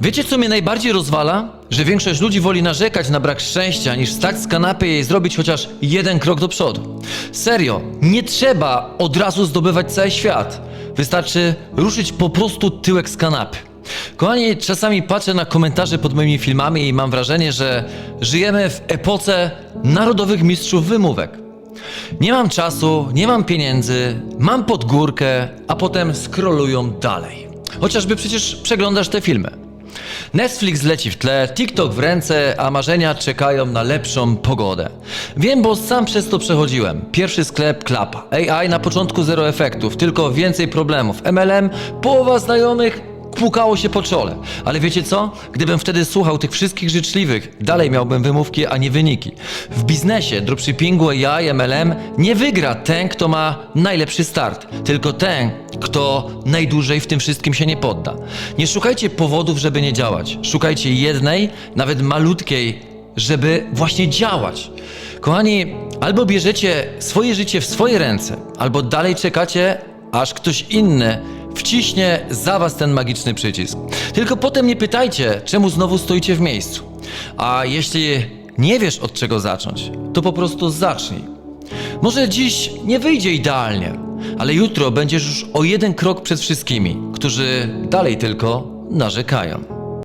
Wiecie, co mnie najbardziej rozwala? Że większość ludzi woli narzekać na brak szczęścia, niż stać z kanapy i zrobić chociaż jeden krok do przodu. Serio, nie trzeba od razu zdobywać cały świat. Wystarczy ruszyć po prostu tyłek z kanapy. Kochani, czasami patrzę na komentarze pod moimi filmami i mam wrażenie, że żyjemy w epoce narodowych mistrzów wymówek. Nie mam czasu, nie mam pieniędzy, mam podgórkę, a potem scrollują dalej. Chociażby przecież przeglądasz te filmy. Netflix leci w tle, TikTok w ręce, a marzenia czekają na lepszą pogodę. Wiem, bo sam przez to przechodziłem. Pierwszy sklep klapa. AI na początku zero efektów, tylko więcej problemów. MLM, połowa znajomych pukało się po czole. Ale wiecie co? Gdybym wtedy słuchał tych wszystkich życzliwych, dalej miałbym wymówki, a nie wyniki. W biznesie, dropshippingu, AI, MLM nie wygra ten, kto ma najlepszy start, tylko ten, kto najdłużej w tym wszystkim się nie podda. Nie szukajcie powodów, żeby nie działać. Szukajcie jednej, nawet malutkiej, żeby właśnie działać. Kochani, albo bierzecie swoje życie w swoje ręce, albo dalej czekacie, aż ktoś inny wciśnie za was ten magiczny przycisk. Tylko potem nie pytajcie, czemu znowu stoicie w miejscu. A jeśli nie wiesz od czego zacząć, to po prostu zacznij. Może dziś nie wyjdzie idealnie, ale jutro będziesz już o jeden krok przed wszystkimi, którzy dalej tylko narzekają.